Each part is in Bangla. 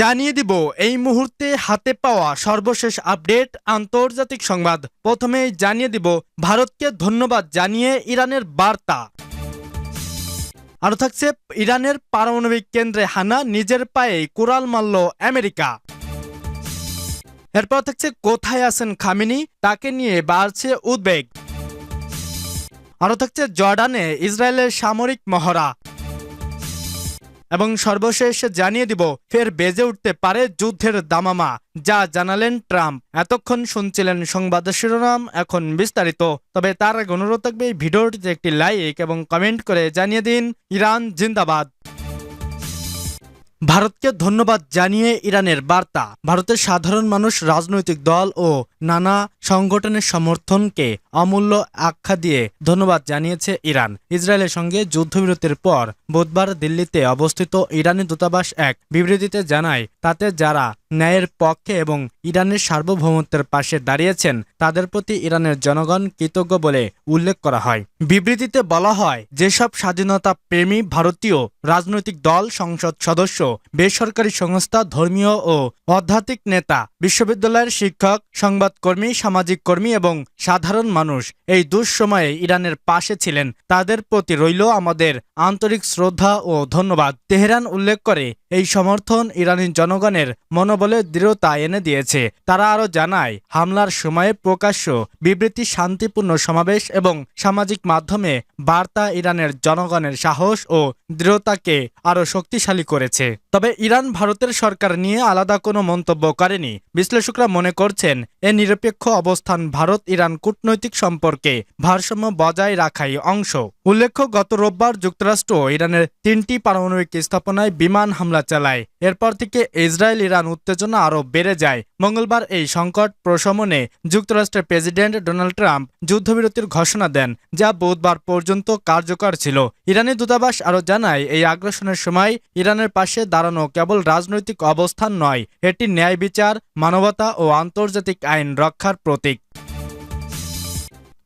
জানিয়ে দিব, এই মুহূর্তে হাতে পাওয়া সর্বশেষ আপডেট আন্তর্জাতিক সংবাদ। প্রথমেই জানিয়ে দিব, ভারতকে ধন্যবাদ জানিয়ে ইরানের বার্তা। আরও থাকছে, ইরানের পারমাণবিক কেন্দ্রে হানা নিজের পায়ে কুড়াল মারল আমেরিকা। এরপর থাকছে, কোথায় আছেন খামিনি? তাকে নিয়ে বাড়ছে উদ্বেগ। আরও থাকছে, জর্ডানে ইসরায়েলের সামরিক মহড়া। এবং সর্বশেষ জানিয়ে দিব, ফের বেজে উঠতে পারে যুদ্ধের দামামা, যা জানালেন ট্রাম্প। এতক্ষণ শুনছিলেন সংবাদ শিরোনাম, এখন বিস্তারিত। তবে তার আগে অনুরোধ থাকবে এই ভিডিওটিতে একটি লাইক এবং কমেন্ট করে জানিয়ে দিন, ইরান জিন্দাবাদ। ভারতকে ধন্যবাদ জানিয়ে ইরানের বার্তা। ভারতের সাধারণ মানুষ, রাজনৈতিক দল ও নানা সংগঠনের সমর্থনকে অমূল্য আখ্যা দিয়ে ধন্যবাদ জানিয়েছে ইরান। ইসরায়েলের সঙ্গে যুদ্ধবিরতির পর বুধবার দিল্লিতে অবস্থিত ইরানি দূতাবাস এক বিবৃতিতে জানায়, তাতে যারা ন্যায়ের পক্ষে এবং ইরানের সার্বভৌমত্বের পাশে দাঁড়িয়েছেন তাদের প্রতি ইরানের জনগণ কৃতজ্ঞ বলে উল্লেখ করা হয়। বিবৃতিতে বলা হয়, যেসব স্বাধীনতা প্রেমী ভারতীয় রাজনৈতিক দল, সংসদ সদস্য, বেসরকারি সংস্থা, ধর্মীয় ও আধ্যাত্মিক নেতা, বিশ্ববিদ্যালয়ের শিক্ষক, সংবাদকর্মী, সামাজিক কর্মী এবং সাধারণ মানুষ এই দুঃসময়ে ইরানের পাশে ছিলেন। তাদের প্রতি রইল আমাদের আন্তরিক শ্রদ্ধা ও ধন্যবাদ। তেহরান উল্লেখ করে, এই সমর্থন ইরানি জনগণের মনোবলে দৃঢ়তা এনে দিয়েছে। তারা আরও জানায়, হামলার সময়ে প্রকাশ্য বিবৃতি, শান্তিপূর্ণ সমাবেশ এবং সামাজিক মাধ্যমে বার্তা ইরানের জনগণের সাহস ও দৃঢ়তাকে আরও শক্তিশালী করেছে। তবে ইরান ভারতের সরকার নিয়ে আলাদা কোনো মন্তব্য করেনি। বিশ্লেষকরা মনে করছেন, এ নিরপেক্ষ অবস্থান ভারত ইরান কূটনৈতিক সম্পর্কে ভারসাম্য বজায় রাখাই অংশ। উল্লেখ্য, গত রোববার যুক্তরাষ্ট্র ইরানের তিনটি পারমাণবিক স্থাপনায় বিমান হামলা চালায়। এরপর থেকে ইসরায়েল ইরান উত্তেজনা আরও বেড়ে যায়। মঙ্গলবার এই সংকট প্রশমনে যুক্তরাষ্ট্রের প্রেসিডেন্ট ডোনাল্ড ট্রাম্প যুদ্ধবিরতির ঘোষণা দেন, যা বুধবার পর্যন্ত কার্যকর ছিল। ইরানি দূতাবাস আরও জানায়, এই আগ্রাসনের সময় ইরানের পাশে দাঁড়ানো কেবল রাজনৈতিক অবস্থান নয়, এটি ন্যায় বিচার, মানবতা ও আন্তর্জাতিক আইন রক্ষার প্রতীক।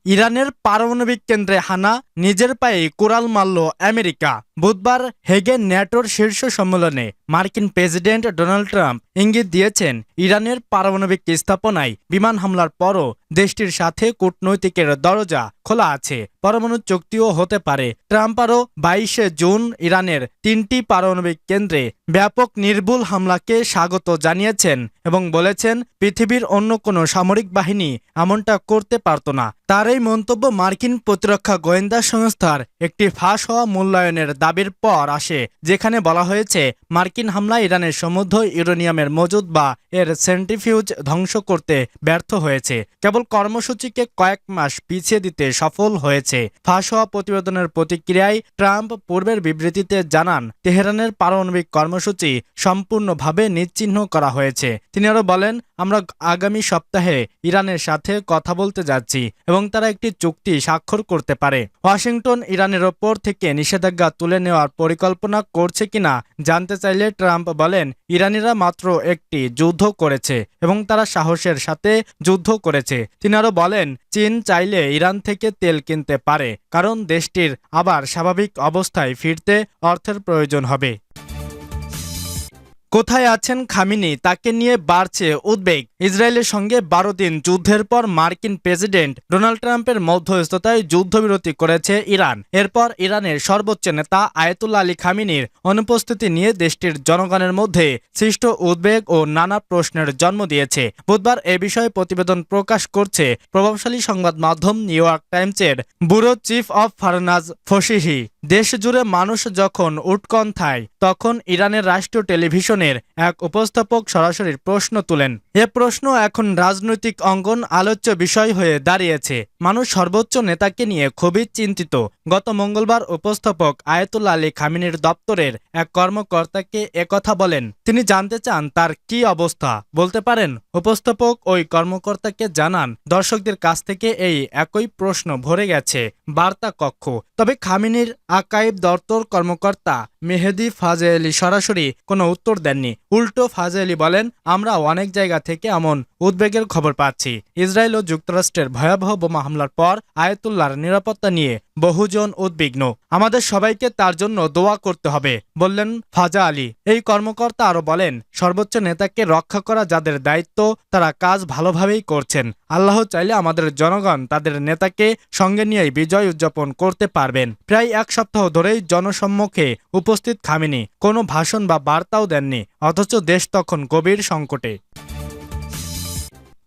ইরানের পারমাণবিক কেন্দ্রে হানা নিজের পায়ে কোরাল মারল আমেরিকা। বুধবার হেগে ন্যাটোর শীর্ষ সম্মেলনে মার্কিন প্রেসিডেন্ট ডোনাল্ড ট্রাম্প ইঙ্গিত দিয়েছেন, ইরানের পারমাণবিক স্থাপনায় বিমান হামলার পরও দেশটির সাথে কূটনৈতিকের দরজা খোলা আছে। পরমাণু চুক্তিও হতে পারে। ট্রাম্প আরও বাইশে জুন ইরানের তিনটি পারমাণবিক কেন্দ্রে ব্যাপক নির্ভুল হামলাকে স্বাগত জানিয়েছেন এবং বলেছেন, পৃথিবীর অন্য কোনো সামরিক বাহিনী এমনটা করতে পারত না। তার এই মন্তব্য মার্কিন প্রতিরক্ষা গোয়েন্দা সংস্থার একটি ফাঁস হওয়া মূল্যায়নের দাবির পর আসে, যেখানে বলা হয়েছে, মার্কিন হামলা ইরানের সমুদ্র ইউরেনিয়ামের মজুদ বা এর সেন্ট্রিফিউজ ধ্বংস করতে ব্যর্থ হয়েছে। কেবল কর্মসূচিকে কয়েক মাস পিছিয়ে দিতে সফল হয়েছে। ফাঁস হওয়া প্রতিবেদনের প্রতিক্রিয়ায় ট্রাম্প পূর্বের বিবৃতিতে জানান, তেহরানের পারমাণবিক কর্মসূচি সম্পূর্ণভাবে নিশ্চিহ্ন করা হয়েছে। তিনি আরও বলেন, আমরা আগামী সপ্তাহে ইরানের সাথে কথা বলতে যাচ্ছি এবং তারা একটি চুক্তি স্বাক্ষর করতে পারে। ওয়াশিংটন ইরানের ওপর থেকে নিষেধাজ্ঞা তুলে নেওয়ার পরিকল্পনা করছে কিনা জানতে চাইলে ট্রাম্প বলেন ইরানিরা মাত্র একটি যুদ্ধ করেছে এবং তারা সাহসের সাথে যুদ্ধ করেছে। তিনি আরও বলেন, চীন চাইলে ইরান থেকে তেল কিনতে পারে, কারণ দেশটির আবার স্বাভাবিক অবস্থায় ফিরতে অর্থের প্রয়োজন হবে। কোথায় আছেন খামিনি? তাকে নিয়ে বাড়ছে উদ্বেগ। ইসরায়েলের সঙ্গে বারো দিন যুদ্ধের পর মার্কিন প্রেসিডেন্ট ডোনাল্ড ট্রাম্পের মধ্যস্থতায় যুদ্ধবিরতি করেছে ইরান। এরপর ইরানের সর্বোচ্চ নেতা আয়তুল্লা আলী খামিনির অনুপস্থিতি নিয়ে দেশটির জনগণের মধ্যে সৃষ্ট উদ্বেগ ও নানা প্রশ্নের জন্ম দিয়েছে। বুধবার এ বিষয়ে প্রতিবেদন প্রকাশ করছে প্রভাবশালী সংবাদ মাধ্যম নিউ ইয়র্ক টাইমসের bureau chief of Farnaz Fassihi. দেশ জুড়ে মানুষ যখন উৎকণ্ঠায়, তখন ইরানের রাষ্ট্রীয় টেলিভিশনের এক উপস্থাপক সরাসরি প্রশ্ন তুলেন। এ প্রশ্ন এখন রাজনৈতিক অঙ্গন আলোচ্য বিষয় হয়ে দাঁড়িয়েছে। মানুষ সর্বোচ্চ নেতাকে নিয়ে খুবই চিন্তিত। গত মঙ্গলবার উপস্থাপক আয়াতুল্লা আলী খামিনের দপ্তরের এক কর্মকর্তাকে একথা বলেন। তিনি জানতে চান তার কি অবস্থা। বলতে পারেন, উপস্থাপক ওই কর্মকর্তাকে জানান, দর্শকদের কাছ থেকে এই একই প্রশ্ন ভরে গেছে। বার্তা কক্ষ। তবে খামিনির আকাইব দপ্তর কর্মকর্তা মেহেদি ফাজে আলী সরাসরি কোনো উত্তর দেননি। উল্টো ফাজে আলী বলেন, আমরা অনেক জায়গা থেকে এমন উদ্বেগের খবর পাচ্ছি। ইসরায়েল ও যুক্তরাষ্ট্রের ভয়াবহ বোমা হামলার পর আয়তুল্লার নিরাপত্তা নিয়ে বহুজন উদ্বিগ্ন। আমাদের সবাইকে তার জন্য দোয়া করতে হবে, বললেন ফাজা আলী। এই কর্মকর্তা আরও বলেন, সর্বোচ্চ নেতাকে রক্ষা করা যাদের দায়িত্ব, তারা কাজ ভালোভাবেই করছেন। আল্লাহ চাইলে আমাদের জনগণ তাদের নেতাকে সঙ্গে নিয়েই বিজয় উদযাপন করতে পারবেন। প্রায় এক সপ্তাহ ধরেই জনসম্মুখে উপস্থিত খামিনি, কোনো ভাষণ বা বার্তাও দেননি, অথচ দেশ তখন গভীর সংকটে।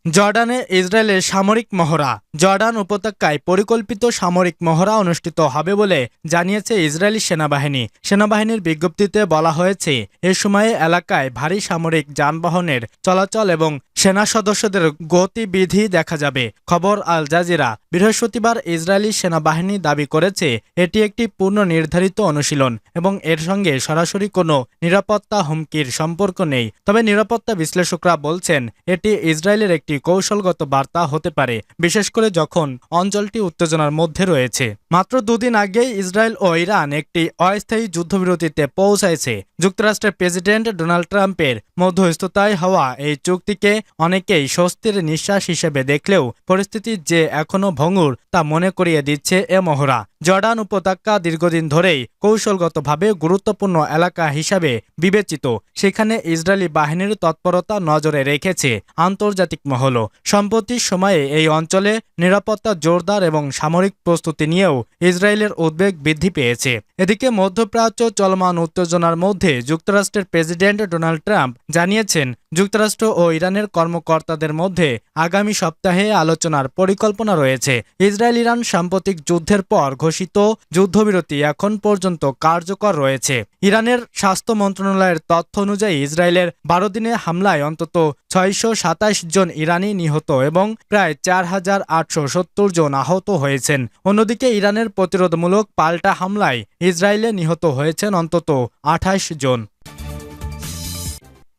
জর্ডানে ইসরায়েলের সামরিক মহড়া। জর্ডান উপত্যকায় পরিকল্পিত সামরিক মহড়া অনুষ্ঠিত হবে বলে জানিয়েছে ইসরায়েলি সেনাবাহিনী। সেনাবাহিনীর বিজ্ঞপ্তিতে বলা হয়েছে, এ সময়ে এলাকায় ভারী সামরিক যানবাহনের চলাচল এবং সেনা সদস্যদের গতিবিধি দেখা যাবে। খবর আল জাজিরা। বৃহস্পতিবার ইসরায়েলি সেনাবাহিনী দাবি করেছে, এটি একটি পূর্ণ নির্ধারিত অনুশীলন এবং এর সঙ্গে সরাসরি কোনো নিরাপত্তা হুমকির সম্পর্ক নেই। তবে নিরাপত্তা বিশ্লেষকরা বলছেন, এটি ইসরায়েলের একটি কৌশলগত বার্তা হতে পারে, বিশেষ করে যখন অঞ্চলটি উত্তেজনার মধ্যে রয়েছে। মাত্র দুদিন আগেই ইসরায়েল ও ইরান একটি অস্থায়ী যুদ্ধবিরতিতে পৌঁছাইছে যুক্তরাষ্ট্রের প্রেসিডেন্ট ডোনাল্ড ট্রাম্পের মধ্যস্থতায় হওয়া এই চুক্তিকে অনেকেই স্বস্তির নিঃশ্বাস হিসেবে দেখলেও পরিস্থিতি যে এখনও ভঙ্গুর তা মনে করিয়ে দিচ্ছে এ মহড়া। জর্ডান উপত্যকা দীর্ঘদিন ধরেই কৌশলগতভাবে গুরুত্বপূর্ণ এলাকা হিসাবে বিবেচিত। সেখানে ইসরায়েলি বাহিনীর তৎপরতা নজরে রেখেছে আন্তর্জাতিক মহল। সম্প্রতি সময়ে এই অঞ্চলে নিরাপত্তা জোরদার এবং সামরিক প্রস্তুতি নিয়েও ইসরায়েলের উদ্বেগ বৃদ্ধি পেয়েছে। এদিকে মধ্যপ্রাচ্য চলমান উত্তেজনার মধ্যে যুক্তরাষ্ট্রের প্রেসিডেন্ট ডোনাল্ড ট্রাম্প জানিয়েছেন যুক্তরাষ্ট্র ও ইরানের কর্মকর্তাদের মধ্যে আগামী সপ্তাহে আলোচনার পরিকল্পনা রয়েছে। ইসরায়েল ইরান সাম্প্রতিক যুদ্ধের পর ঘোষিত যুদ্ধবিরতি এখন পর্যন্ত কার্যকর রয়েছে। ইরানের স্বাস্থ্য মন্ত্রণালয়ের তথ্য অনুযায়ী ইসরায়েলের বারো দিনে হামলায় অন্তত ছয়শো সাতাশ জন ইরানি নিহত এবং প্রায় চার হাজার আটশো সত্তর জন আহত হয়েছেন। অন্যদিকে ইরানের প্রতিরোধমূলক পাল্টা হামলায় ইসরায়েলে নিহত হয়েছেন অন্তত আঠাশ জন।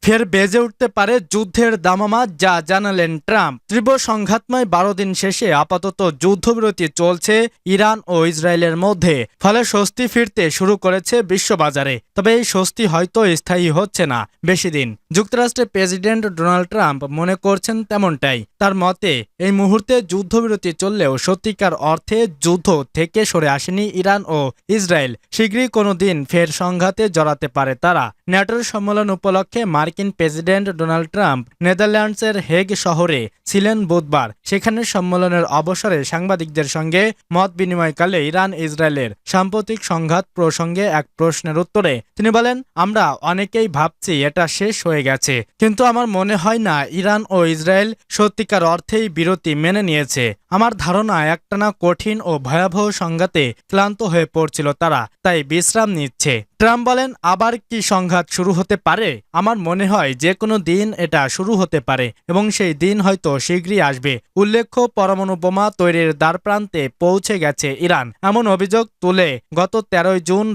ফের বেজে উঠতে পারে যুদ্ধের দামামা, যা জানালেন ট্রাম্প। তীব্র সংঘাতময় বারো দিন শেষে আপাতত যুদ্ধবিরতি চলছে ইরান ও ইসরায়েলের মধ্যে, ফলে স্বস্তি ফিরতে শুরু করেছে বিশ্ববাজারে। তবে এই স্বস্তি হয়তো স্থায়ী হচ্ছে না বেশি দিন। যুক্তরাষ্ট্রের প্রেসিডেন্ট ডোনাল্ড ট্রাম্প মনে করছেন তেমনটাই। তার মতে, এই মুহূর্তে যুদ্ধবিরতি চললেও সত্যিকার অর্থে যুদ্ধ থেকে সরে আসেনি ইরান ও ইসরায়েল। শীঘ্রই কোনো দিন ফের সংঘাতে জড়াতে পারে তারা। ন্যাটোর সম্মেলন উপলক্ষে মার্কিন প্রেসিডেন্ট ডোনাল্ড ট্রাম্প নেদারল্যান্ডসের হেগ শহরে ছিলেন বুধবার। সেখানে সম্মেলনের অবসরে সাংবাদিকদের সঙ্গে মত বিনিময়কালে ইরান ইসরায়েলের সাম্প্রতিক সংঘাত প্রসঙ্গে এক প্রশ্নের উত্তরে তিনি বলেন, আমরা অনেকেই ভাবছি এটা শেষ হয়ে গেছে, কিন্তু আমার মনে হয় না ইরান ও ইসরায়েল সত্যিকার অর্থেই বিরতি মেনে নিয়েছে। আমার ধারণা একটানা কঠিন ও ভয়াবহ সংঘাতে ক্লান্ত হয়ে পড়ছিল তারা, তাই বিশ্রাম নিচ্ছে। ট্রাম্প বলেন, আবার কি সংঘাত শুরু হতে পারে? আমার মনে হয় যে কোনো দিন এটা শুরু হতে পারে এবং সেই দিন হয়তো শীঘ্রই আসবে। উল্লেখ্য, পরমাণু বোমা তৈরির দ্বারপ্রান্তে পৌঁছে গেছে ইরান। এমন অভিযোগ তুলে গত তেরোই জুন